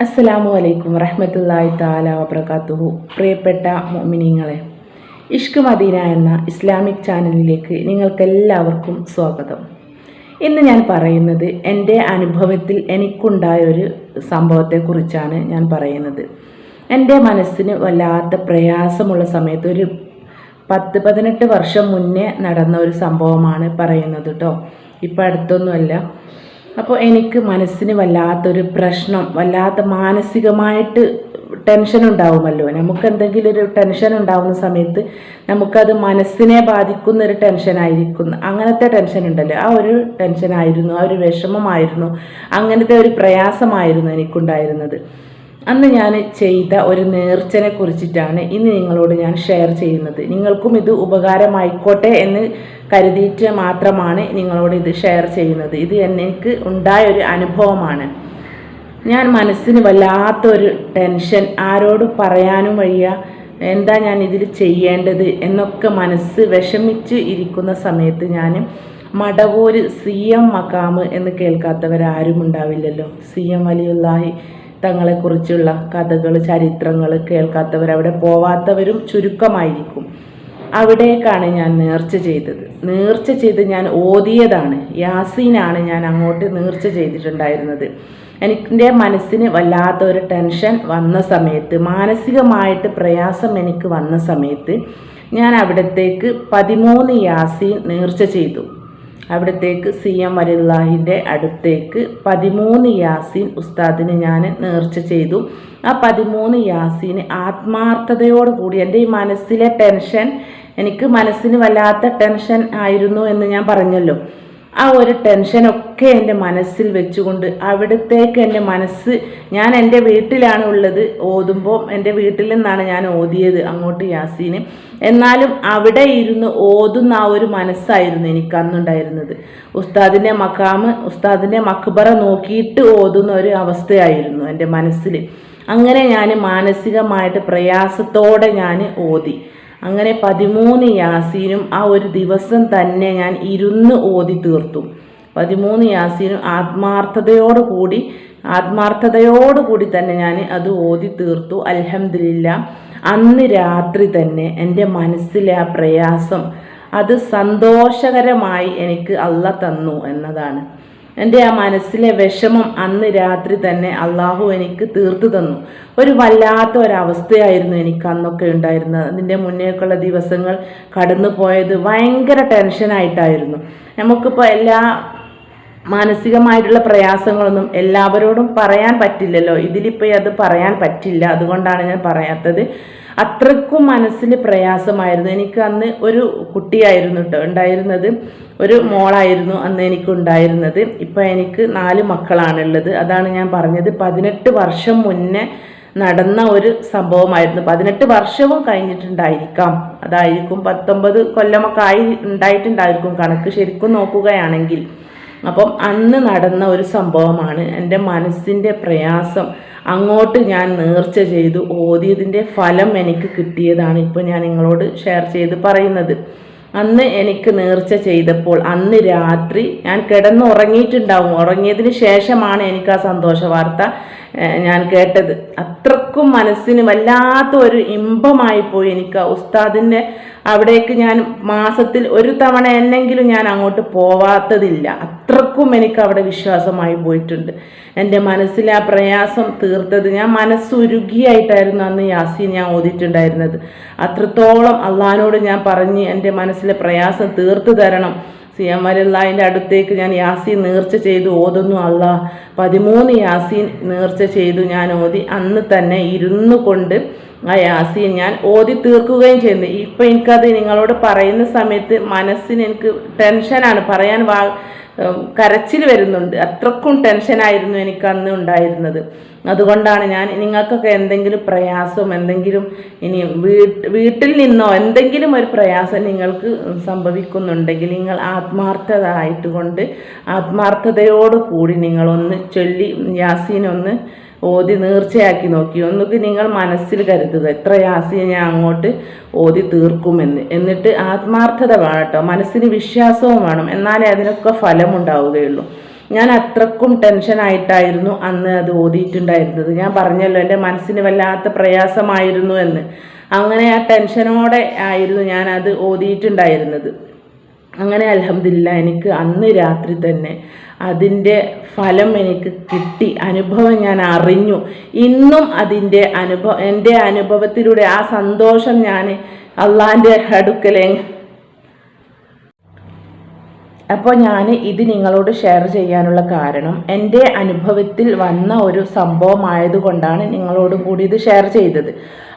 അസ്സലാമു അലൈക്കും വറഹ്മത്തുള്ളാഹി താല വബർക്കാത്തുഹു പ്രിയപ്പെട്ട മോമിനിങ്ങളെ ഇഷ്ക് മദീന എന്ന ഇസ്ലാമിക് ചാനലിലേക്ക് നിങ്ങൾക്കെല്ലാവർക്കും സ്വാഗതം. ഇന്ന് ഞാൻ പറയുന്നത് എന്റെ അനുഭവത്തിൽ എനിക്കുണ്ടായ ഒരു സംഭവത്തെക്കുറിച്ചാണ് ഞാൻ പറയുന്നത്. എന്റെ മനസ്സിന് വല്ലാത്ത പ്രയാസമുള്ള സമയത്ത് ഒരു പത്ത് പതിനെട്ട് വർഷം മുന്നേ നടന്ന ഒരു സംഭവമാണ് പറയുന്നത് കേട്ടോ ഇപ്പം അടുത്തൊന്നുമല്ല. അപ്പോൾ എനിക്ക് മനസ്സിന് വല്ലാത്തൊരു പ്രശ്നം വല്ലാത്ത മാനസികമായിട്ട് ടെൻഷൻ ഉണ്ടാവുമല്ലോ. നമുക്ക് എന്തെങ്കിലും ഒരു ടെൻഷൻ ഉണ്ടാവുന്ന സമയത്ത് നമുക്കത് മനസ്സിനെ ബാധിക്കുന്ന ഒരു ടെൻഷൻ ആയിരിക്കും. അങ്ങനത്തെ ടെൻഷൻ ഉണ്ടല്ലോ. ആ ഒരു ടെൻഷനായിരുന്നു ആ ഒരു വിഷമമായിരുന്നു അങ്ങനത്തെ ഒരു പ്രയാസമായിരുന്നു എനിക്കുണ്ടായിരുന്നത്. അന്ന് ഞാൻ ചെയ്ത ഒരു നേർച്ചനെ കുറിച്ചിട്ടാണ് ഇന്ന് നിങ്ങളോട് ഞാൻ ഷെയർ ചെയ്യുന്നത്. നിങ്ങൾക്കും ഇത് ഉപകാരമായിക്കോട്ടെ എന്ന് കരുതിയിട്ട് മാത്രമാണ് നിങ്ങളോട് ഇത് ഷെയർ ചെയ്യുന്നത്. ഇത് എനിക്ക് ഉണ്ടായ ഒരു അനുഭവമാണ്. ഞാൻ മനസ്സിന് വല്ലാത്തൊരു ടെൻഷൻ ആരോട് പറയാനും വയ്യ എന്താ ഞാൻ ഇതിൽ ചെയ്യേണ്ടത് എന്നൊക്കെ മനസ്സ് വിഷമിച്ച് ഇരിക്കുന്ന സമയത്ത് ഞാൻ മടവൂര് സി എം മക്കാമ് എന്ന് കേൾക്കാത്തവരാരും ഉണ്ടാവില്ലല്ലോ. സി എം വലിയുള്ളാഹി തങ്ങളെക്കുറിച്ചുള്ള കഥകൾ ചരിത്രങ്ങൾ കേൾക്കാത്തവർ അവിടെ പോവാത്തവരും ചുരുക്കമായിരിക്കും. അവിടേക്കാണ് ഞാൻ നേർച്ച ചെയ്തത്. നേർച്ച ചെയ്ത് ഞാൻ ഓതിയതാണ്. യാസീനാണ് ഞാൻ അങ്ങോട്ട് നേർച്ച ചെയ്തിട്ടുണ്ടായിരുന്നത്. എന്റെ മനസ്സിന് വല്ലാത്ത ഒരു ടെൻഷൻ വന്ന സമയത്ത് മാനസികമായിട്ട് പ്രയാസം എനിക്ക് വന്ന സമയത്ത് ഞാൻ അവിടത്തേക്ക് പതിമൂന്ന് യാസീൻ നേർച്ച ചെയ്തു. അവിടത്തേക്ക് സി എം അലിള്ളാഹിന്റെ അടുത്തേക്ക് പതിമൂന്ന് യാസീൻ ഉസ്താദിന് ഞാൻ നേർച്ച ചെയ്തു. ആ പതിമൂന്ന് യാസീന് ആത്മാർത്ഥതയോടുകൂടി എന്റെ ഈ മനസ്സിലെ ടെൻഷൻ എനിക്ക് മനസ്സിന് വല്ലാത്ത ടെൻഷൻ ആയിരുന്നു എന്ന് ഞാൻ പറഞ്ഞല്ലോ. ആ ഒരു ടെൻഷനൊക്കെ എന്റെ മനസ്സിൽ വെച്ചുകൊണ്ട് അവിടത്തേക്ക് എന്റെ മനസ്സ് ഞാൻ എന്റെ വീട്ടിലാണ് ഉള്ളത്. ഓതുമ്പോൾ എന്റെ വീട്ടിൽ നിന്നാണ് ഞാൻ ഓതിയത് അങ്ങോട്ട് യാസീന്. എന്നാലും അവിടെ ഇരുന്ന് ഓതുന്ന ആ ഒരു മനസ്സായിരുന്നു എനിക്ക് അന്നുണ്ടായിരുന്നത്. ഉസ്താദിന്റെ മക്കാമ് ഉസ്താദിന്റെ മക്ബറ നോക്കിയിട്ട് ഓതുന്ന ഒരു അവസ്ഥയായിരുന്നു എന്റെ മനസ്സിൽ. അങ്ങനെ ഞാൻ മാനസികമായിട്ട് പ്രയാസത്തോടെ ഞാൻ ഓതി. അങ്ങനെ പതിമൂന്ന് യാസീനും ആ ഒരു ദിവസം തന്നെ ഞാൻ ഇരുന്ന് ഓതി തീർത്തു. പതിമൂന്ന് യാസീനും ആത്മാർത്ഥതയോട് കൂടി ആത്മാർത്ഥതയോട് കൂടി തന്നെ ഞാൻ അത് ഓതി തീർത്തു. അലഹമില്ല അന്ന് രാത്രി തന്നെ എന്റെ മനസ്സിലെ ആ പ്രയാസം അത് സന്തോഷകരമായി എനിക്ക് അല്ല തന്നു എന്നതാണ്. എന്റെ ആ മനസ്സിലെ വിഷമം അന്ന് രാത്രി തന്നെ അള്ളാഹു എനിക്ക് തീർത്തു തന്നു. ഒരു വല്ലാത്ത ഒരവസ്ഥയായിരുന്നു എനിക്ക് അന്നൊക്കെ ഉണ്ടായിരുന്നത്. അതിന്റെ മുന്നേക്കുള്ള ദിവസങ്ങൾ കടന്നു പോയത് ഭയങ്കര ടെൻഷനായിട്ടായിരുന്നു നമുക്കിപ്പോൾ എല്ലാ മാനസികമായിട്ടുള്ള പ്രയാസങ്ങളൊന്നും എല്ലാവരോടും പറയാൻ പറ്റില്ലല്ലോ. ഇതിലിപ്പോൾ അത് പറയാൻ പറ്റില്ല. അതുകൊണ്ടാണ് ഞാൻ പറയാത്തത്. അത്രക്കും മനസ്സിന് പ്രയാസമായിരുന്നു. എനിക്ക് അന്ന് ഒരു കുട്ടിയായിരുന്നു കേട്ടോ ഉണ്ടായിരുന്നത്. ഒരു മോളായിരുന്നു അന്ന് എനിക്ക് ഉണ്ടായിരുന്നത് ഇപ്പം എനിക്ക് നാല് മക്കളാണുള്ളത്. അതാണ് ഞാൻ പറഞ്ഞത്. പതിനെട്ട് വർഷം മുന്നേ നടന്ന ഒരു സംഭവമായിരുന്നു. പതിനെട്ട് വർഷവും കഴിഞ്ഞിട്ടുണ്ടായിരിക്കാം. അതായിരിക്കും പത്തൊമ്പത് കൊല്ലമൊക്കെ ആയി ഉണ്ടായിട്ടുണ്ടായിരിക്കും കണക്ക്. ശരിക്കും നോക്കുകയാണെങ്കിൽ. അപ്പം അന്ന് നടന്ന ഒരു സംഭവമാണ്. എന്റെ മനസ്സിന്റെ പ്രയാസം. അങ്ങോട്ട് ഞാൻ നേർച്ച ചെയ്തു. ഓതിയതിന്റെ ഫലം എനിക്ക് കിട്ടിയതാണ് ഇപ്പോൾ ഞാൻ നിങ്ങളോട് ഷെയർ ചെയ്ത് പറയുന്നത്. അന്ന് എനിക്ക് നേർച്ച ചെയ്തപ്പോൾ അന്ന് രാത്രി ഞാൻ കിടന്ന് ഉറങ്ങിയിട്ടുണ്ടാവും ഉറങ്ങിയതിന് ശേഷമാണ് എനിക്ക് ആ സന്തോഷ വാർത്ത ഞാൻ കേട്ടത്. അത്രക്കും മനസ്സിന് വല്ലാത്ത ഒരു ഇമ്പമായി പോയി എനിക്ക് ഉസ്താദിന്റെ അവിടേക്ക് ഞാൻ മാസത്തിൽ ഒരു തവണ എന്നെങ്കിലും ഞാൻ അങ്ങോട്ട് പോവാത്തതില്ല. അത്രക്കും എനിക്ക് അവിടെ വിശ്വാസമായി പോയിട്ടുണ്ട്. എന്റെ മനസ്സിലെ ആ പ്രയാസം തീർത്തത്. ഞാൻ മനസ്സുരുകിയായിട്ടായിരുന്നു അന്ന് യാസീൻ ഞാൻ ഓതിയിട്ടുണ്ടായിരുന്നത്. അത്രത്തോളം അള്ളഹാനോട് ഞാൻ പറഞ്ഞ് എന്റെ മനസ്സിലെ പ്രയാസം തീർത്തു തരണം. സി അടുത്തേക്ക് ഞാൻ യാസീൻ നേർച്ച ചെയ്തു ഓതുന്നു അല്ല. പതിമൂന്ന് യാസീൻ നേർച്ച ചെയ്തു ഞാൻ ഓതി. അന്ന് തന്നെ ഇരുന്നു കൊണ്ട് ആ യാസീൻ ഞാൻ ഓതി തീർക്കുകയും ചെയ്യുന്നു ഇപ്പം എനിക്കത് നിങ്ങളോട് പറയുന്ന സമയത്ത് മനസ്സിന് എനിക്ക് ടെൻഷനാണ്. പറയാൻ വാ കരച്ചിൽ വരുന്നുണ്ട്. അത്രക്കും ടെൻഷനായിരുന്നു എനിക്ക് അന്ന് ഉണ്ടായിരുന്നത്. അതുകൊണ്ടാണ് ഞാൻ നിങ്ങൾക്കൊക്കെ എന്തെങ്കിലും പ്രയാസം എന്തെങ്കിലും ഇനി വീട്ട് വീട്ടിൽ നിന്നോ എന്തെങ്കിലും ഒരു പ്രയാസം നിങ്ങൾക്ക് സംഭവിക്കുന്നുണ്ടെങ്കിൽ നിങ്ങൾ ആത്മാർത്ഥത ആയിട്ടുകൊണ്ട് ആത്മാർത്ഥതയോട് കൂടി നിങ്ങളൊന്ന് ചൊല്ലി യാസീനൊന്ന് ഓതി നേർച്ചയാക്കി നോക്കി. ഒന്നുകിൽ നിങ്ങൾ മനസ്സിൽ കരുതുക എത്ര യാസീൻ ഞാൻ അങ്ങോട്ട് ഓതി തീർക്കുമെന്ന് എന്നിട്ട് ആത്മാർത്ഥത വേണം മനസ്സിന് വിശ്വാസവും വേണം. എന്നാലേ അതിനൊക്കെ ഫലമുണ്ടാവുകയുള്ളൂ. ഞാൻ അത്രക്കും ടെൻഷനായിട്ടായിരുന്നു അന്ന് അത് ഓതിയിട്ടുണ്ടായിരുന്നത്. ഞാൻ പറഞ്ഞല്ലോ എന്റെ മനസ്സിന് വല്ലാത്ത പ്രയാസമായിരുന്നു എന്ന്. അങ്ങനെ ആ ടെൻഷനോടെ ആയിരുന്നു ഞാൻ അത് ഓതിയിട്ടുണ്ടായിരുന്നത്. അങ്ങനെ അലഹമില്ല എനിക്ക് അന്ന് രാത്രി തന്നെ അതിന്റെ ഫലം എനിക്ക് കിട്ടി. അനുഭവം ഞാൻ അറിഞ്ഞു. ഇന്നും അതിന്റെ അനുഭവം എന്റെ അനുഭവത്തിലൂടെ ആ സന്തോഷം ഞാൻ അള്ളാന്റെ അടുക്കലെ അപ്പോൾ ഞാൻ ഇത് നിങ്ങളോട് ഷെയർ ചെയ്യാനുള്ള കാരണം എന്റെ അനുഭവത്തിൽ വന്ന ഒരു സംഭവമായതുകൊണ്ടാണ് നിങ്ങളോടും കൂടി ഇത് ഷെയർ ചെയ്തത്.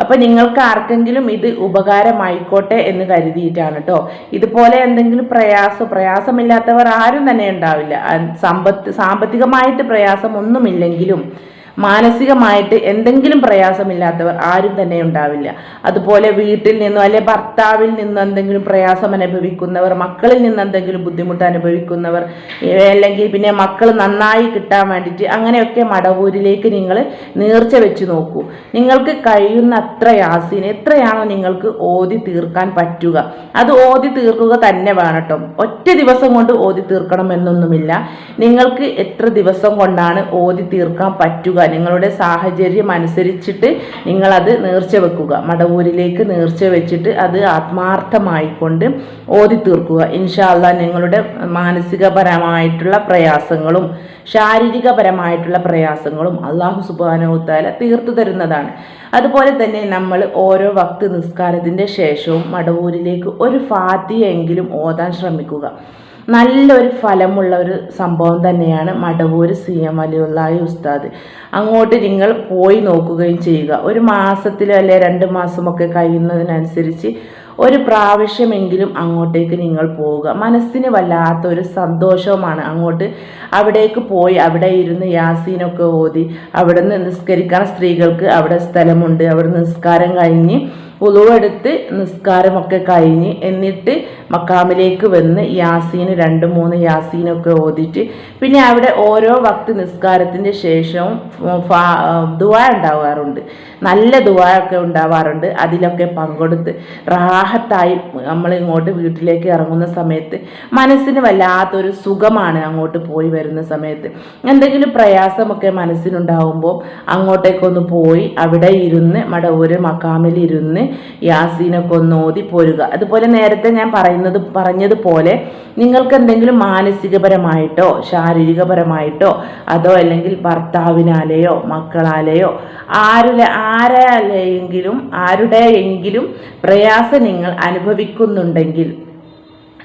അപ്പോൾ നിങ്ങൾക്ക് ആർക്കെങ്കിലും ഇത് ഉപകാരമായിക്കോട്ടെ എന്ന് കരുതിയിട്ടാണ് കേട്ടോ ഇതുപോലെ എന്തെങ്കിലും പ്രയാസം പ്രയാസമില്ലാത്തവർ ആരും തന്നെ ഉണ്ടാവില്ല. സമ്പത്ത് സാമ്പത്തികമായിട്ട് പ്രയാസമൊന്നുമില്ലെങ്കിലും മാനസികമായിട്ട് എന്തെങ്കിലും പ്രയാസമില്ലാത്തവർ ആരും തന്നെ ഉണ്ടാവില്ല. അതുപോലെ വീട്ടിൽ നിന്നോ അല്ലെ ഭർത്താവിൽ നിന്ന് എന്തെങ്കിലും പ്രയാസം അനുഭവിക്കുന്നവർ മക്കളിൽ നിന്ന് എന്തെങ്കിലും ബുദ്ധിമുട്ട് അനുഭവിക്കുന്നവർ അല്ലെങ്കിൽ പിന്നെ മക്കൾ നന്നായി കിട്ടാൻ വേണ്ടിയിട്ട് അങ്ങനെയൊക്കെ മടവൂരിലേക്ക് നിങ്ങൾ നീർച്ച വെച്ച് നോക്കൂ. നിങ്ങൾക്ക് കഴിയുന്ന അത്ര യാസിന് എത്രയാണോ നിങ്ങൾക്ക് ഓതി തീർക്കാൻ പറ്റുക. അത് ഓതി തീർക്കുക തന്നെ വേണം കേട്ടോ ഒറ്റ ദിവസം കൊണ്ട് ഓതി തീർക്കണം എന്നൊന്നുമില്ല നിങ്ങൾക്ക് എത്ര ദിവസം കൊണ്ടാണ് ഓതി തീർക്കാൻ പറ്റുക നിങ്ങളുടെ സാഹചര്യം അനുസരിച്ചിട്ട് നിങ്ങളത് നേർച്ച വെക്കുക. മടവൂരിലേക്ക് നേർച്ച വെച്ചിട്ട് അത് ആത്മാർത്ഥമായിക്കൊണ്ട് ഓതി തീർക്കുക. ഇൻഷാല്ല നിങ്ങളുടെ മാനസികപരമായിട്ടുള്ള പ്രയാസങ്ങളും ശാരീരികപരമായിട്ടുള്ള പ്രയാസങ്ങളും അള്ളാഹു സുബാനോത്താല തീർത്തു തരുന്നതാണ്. അതുപോലെ തന്നെ നമ്മൾ ഓരോ വക്ത് നിസ്കാരത്തിന്റെ ശേഷവും മടവൂരിലേക്ക് ഒരു ഫാത്തിയെങ്കിലും ഓതാൻ ശ്രമിക്കുക. നല്ലൊരു ഫലമുള്ള ഒരു സംഭവം തന്നെയാണ് മടവൂർ സി എം അലിയുള്ളാഹി ഉസ്താദ്. അങ്ങോട്ട് നിങ്ങൾ പോയി നോക്കുകയും ചെയ്യുക. ഒരു മാസത്തിലോ അല്ലെ രണ്ട് മാസമൊക്കെ കഴിയുന്നതിനനുസരിച്ച് ഒരു പ്രാവശ്യമെങ്കിലും അങ്ങോട്ടേക്ക് നിങ്ങൾ പോവുക. മനസ്സിന് വല്ലാത്ത ഒരു സന്തോഷവുമാണ് അങ്ങോട്ട് അവിടേക്ക് പോയി അവിടെ ഇരുന്ന് യാസീനൊക്കെ ഓതി അവിടെ നിന്ന് നിസ്കരിക്കാൻ സ്ത്രീകൾക്ക് അവിടെ സ്ഥലമുണ്ട്. അവിടെ നിസ്കാരം കഴിഞ്ഞ് ഉളുവെടുത്ത് നിസ്കാരമൊക്കെ കഴിഞ്ഞ് എന്നിട്ട് മക്കാമിലേക്ക് വന്ന് യാസീന് രണ്ട് മൂന്ന് യാസീനൊക്കെ ഓതിയിട്ട് പിന്നെ അവിടെ ഓരോ വക്ത് നിസ്കാരത്തിന്റെ ശേഷവും ദുവ ഉണ്ടാവാറുണ്ട്. നല്ല ദുവ ഉണ്ടാവാറുണ്ട്. അതിലൊക്കെ പങ്കെടുത്ത് റാഹത്തായി നമ്മൾ ഇങ്ങോട്ട് വീട്ടിലേക്ക് ഇറങ്ങുന്ന സമയത്ത് മനസ്സിന് വല്ലാത്തൊരു സുഖമാണ് അങ്ങോട്ട് പോയി വരുന്ന സമയത്ത്. എന്തെങ്കിലും പ്രയാസമൊക്കെ മനസ്സിനുണ്ടാവുമ്പോൾ അങ്ങോട്ടേക്കൊന്ന് പോയി അവിടെ ഇരുന്ന് മടവൂര് മക്കാമിൽ ഇരുന്ന് യാസീനൊക്കെ ഒന്ന് ഓതി പോരുക. അതുപോലെ നേരത്തെ ഞാൻ പറയുന്നത് പറഞ്ഞതുപോലെ നിങ്ങൾക്ക് എന്തെങ്കിലും മാനസികപരമായിട്ടോ ശാരീരികപരമായിട്ടോ അതോ അല്ലെങ്കിൽ ഭർത്താവിനാലെയോ മക്കളാലെയോ ആരുടെ ആരാലെയെങ്കിലും ആരുടെയെങ്കിലും പ്രയാസം നിങ്ങൾ അനുഭവിക്കുന്നുണ്ടെങ്കിൽ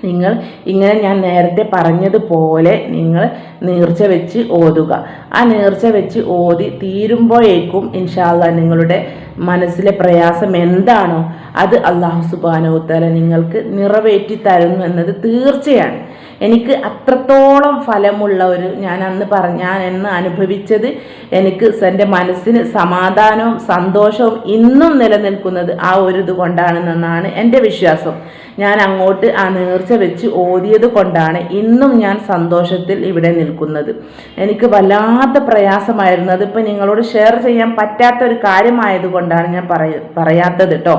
നിങ്ങൾ ഇങ്ങനെ ഞാൻ നേരത്തെ പറഞ്ഞതുപോലെ നിങ്ങൾ നീർച്ച വെച്ച് ഓതുക. ആ നീർച്ച വെച്ച് ഓതി തീരുമ്പോഴേക്കും ഇൻഷാല്ല നിങ്ങളുടെ മനസ്സിലെ പ്രയാസം എന്താണോ അത് അള്ളാഹു സുബാനോത്തല നിങ്ങൾക്ക് നിറവേറ്റി തരുന്നു എന്നത് തീർച്ചയാണ്. എനിക്ക് അത്രത്തോളം ഫലമുള്ള ഒരു ഞാൻ അന്ന് പറഞ്ഞ ഞാൻ എന്ന് അനുഭവിച്ചത് എനിക്ക് എന്റെ മനസ്സിന് സമാധാനവും സന്തോഷവും ഇന്നും നിലനിൽക്കുന്നത് ആ ഒരു ഇത് കൊണ്ടാണെന്നാണ് എന്റെ വിശ്വാസം. ഞാൻ അങ്ങോട്ട് ആ നേർച്ച വെച്ച് ഓതിയത് കൊണ്ടാണ് ഇന്നും ഞാൻ സന്തോഷത്തിൽ ഇവിടെ നിൽക്കുന്നത്. എനിക്ക് വല്ലാത്ത പ്രയാസമായിരുന്നു അതിപ്പോൾ നിങ്ങളോട് ഷെയർ ചെയ്യാൻ പറ്റാത്ത ഒരു കാര്യമായതുകൊണ്ടാണ് ഞാൻ പറയ പറയാത്തത് കേട്ടോ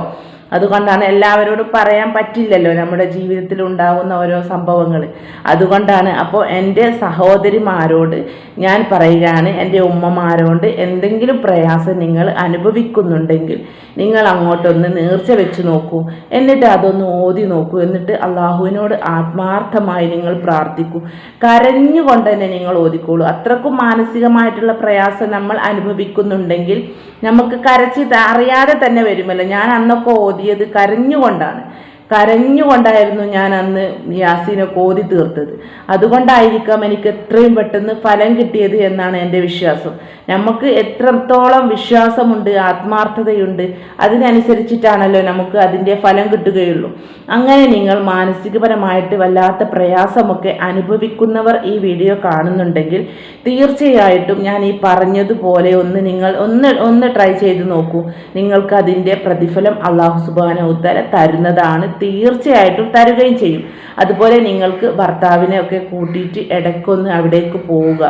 അതുകൊണ്ടാണ് എല്ലാവരോടും പറയാൻ പറ്റില്ലല്ലോ നമ്മുടെ ജീവിതത്തിൽ ഉണ്ടാകുന്ന ഓരോ സംഭവങ്ങൾ അതുകൊണ്ടാണ് അപ്പോൾ എന്റെ സഹോദരിമാരോട് ഞാൻ പറയുകയാണ് എന്റെ ഉമ്മമാരോട് എന്തെങ്കിലും പ്രയാസം നിങ്ങൾ അനുഭവിക്കുന്നുണ്ടെങ്കിൽ നിങ്ങൾ അങ്ങോട്ടൊന്ന് നേർച്ച വെച്ച് നോക്കൂ. എന്നിട്ട് അതൊന്ന് ഓതി നോക്കൂ. എന്നിട്ട് അള്ളാഹുവിനോട് ആത്മാർത്ഥമായി നിങ്ങൾ പ്രാർത്ഥിക്കൂ. കരഞ്ഞുകൊണ്ട് തന്നെ നിങ്ങൾ ഓതിക്കോളൂ. അത്രക്കും മാനസികമായിട്ടുള്ള പ്രയാസം നമ്മൾ അനുഭവിക്കുന്നുണ്ടെങ്കിൽ നമുക്ക് കരച്ച് അറിയാതെ തന്നെ വരുമല്ലോ. ഞാൻ അന്നൊക്കെ ഓതിയത് കരഞ്ഞുകൊണ്ടാണ്. കരഞ്ഞുകൊണ്ടായിരുന്നു ഞാൻ അന്ന് യാസീനെ കോതി തീർത്തത്. അതുകൊണ്ടായിരിക്കാം എനിക്ക് എത്രയും പെട്ടെന്ന് ഫലം കിട്ടിയത് എന്നാണ് എന്റെ വിശ്വാസം. നമുക്ക് എത്രത്തോളം വിശ്വാസമുണ്ട് ആത്മാർത്ഥതയുണ്ട് അതിനനുസരിച്ചിട്ടാണല്ലോ നമുക്ക് അതിന്റെ ഫലം കിട്ടുകയുള്ളൂ. അങ്ങനെ നിങ്ങൾ മാനസികപരമായിട്ട് വല്ലാത്ത പ്രയാസമൊക്കെ അനുഭവിക്കുന്നവർ ഈ വീഡിയോ കാണുന്നുണ്ടെങ്കിൽ തീർച്ചയായിട്ടും ഞാൻ ഈ പറഞ്ഞതുപോലെ ഒന്ന് നിങ്ങൾ ഒന്ന് ഒന്ന് ട്രൈ ചെയ്ത് നോക്കൂ. നിങ്ങൾക്ക് അതിന്റെ പ്രതിഫലം അള്ളാഹു സുബാന ഉത്തര തരുന്നതാണ് തീർച്ചയായിട്ടും തരുകയും ചെയ്യും. അതുപോലെ നിങ്ങൾക്ക് ഭർത്താവിനെ ഒക്കെ കൂട്ടിയിട്ട് ഇടയ്ക്കൊന്ന് അവിടേക്ക് പോവുക.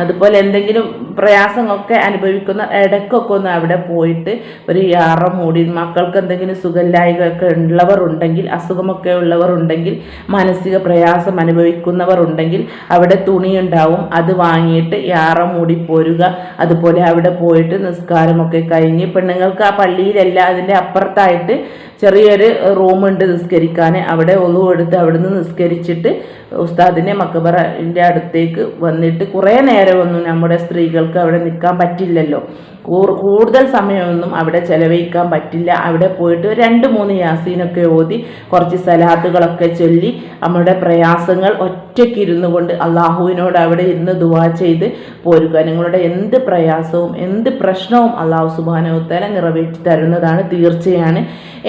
അതുപോലെ എന്തെങ്കിലും പ്രയാസങ്ങളൊക്കെ അനുഭവിക്കുന്ന ഇടയ്ക്കൊക്കെ ഒന്ന് അവിടെ പോയിട്ട് ഒരു യാറ മൂടി മക്കൾക്ക് എന്തെങ്കിലും സുഖമില്ലായ്കയൊക്കെ ഉള്ളവർ ഉണ്ടെങ്കിൽ അസുഖമൊക്കെ ഉള്ളവർ ഉണ്ടെങ്കിൽ മാനസിക പ്രയാസം അനുഭവിക്കുന്നവർ ഉണ്ടെങ്കിൽ അവിടെ തുണി ഉണ്ടാവും അത് വാങ്ങിയിട്ട് യാറ മൂടി പോരുക. അതുപോലെ അവിടെ പോയിട്ട് നിസ്കാരമൊക്കെ കഴിഞ്ഞ് പെണ്ണുങ്ങൾക്ക് ആ പള്ളിയിലല്ല അതിന്റെ അപ്പുറത്തായിട്ട് ചെറിയൊരു റൂമുണ്ട് നിസ്കരിക്കാൻ. അവിടെ ഒന്നു എടുത്ത് അവിടുന്ന് നിസ്കരിച്ചിട്ട് ഉസ്താദിനെ മക്കബറിന്റെ അടുത്തേക്ക് വന്നിട്ട് കുറേ നേരമൊന്നും നമ്മുടെ സ്ത്രീകൾക്ക് അവിടെ നിൽക്കാൻ പറ്റില്ലല്ലോ. കൂടുതൽ സമയമൊന്നും അവിടെ ചെലവഴിക്കാൻ പറ്റില്ല. അവിടെ പോയിട്ട് രണ്ട് മൂന്ന് യാസീനൊക്കെ ഓതി കുറച്ച് സലാത്തുകളൊക്കെ ചൊല്ലി നമ്മുടെ പ്രയാസങ്ങൾ ഒറ്റയ്ക്ക് ഇരുന്നു കൊണ്ട് അള്ളാഹുവിനോട് അവിടെ ഇരുന്ന് ദുവാ ചെയ്ത് പോരുക. നിങ്ങളുടെ എന്ത് പ്രയാസവും എന്ത് പ്രശ്നവും അള്ളാഹു സുബാനോത്തല നിറവേറ്റി തരുന്നതാണ് തീർച്ചയാണ്.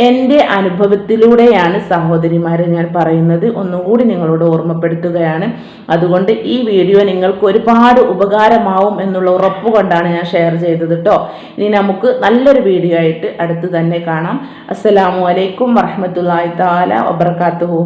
എന്റെ അനുഭവത്തിലൂടെയാണ് സഹോദരിമാരെ ഞാൻ പറയുന്നത്. ഒന്നുകൂടി നിങ്ങളോട് ഓർമ്മപ്പെടുത്തുകയാണ്. അതുകൊണ്ട് ഈ വീഡിയോ നിങ്ങൾക്ക് ഒരുപാട് ഉപകാരമാവും എന്നുള്ള ഉറപ്പ് കൊണ്ടാണ് ഞാൻ ഷെയർ ചെയ്തത് കേട്ടോ ഇനി നമുക്ക് നല്ലൊരു വീഡിയോ ആയിട്ട് അടുത്ത് തന്നെ കാണാം. അസ്സലാമു അലൈക്കും വറഹമത്തല്ലാഹി താല വബർക്കാത്തുഹു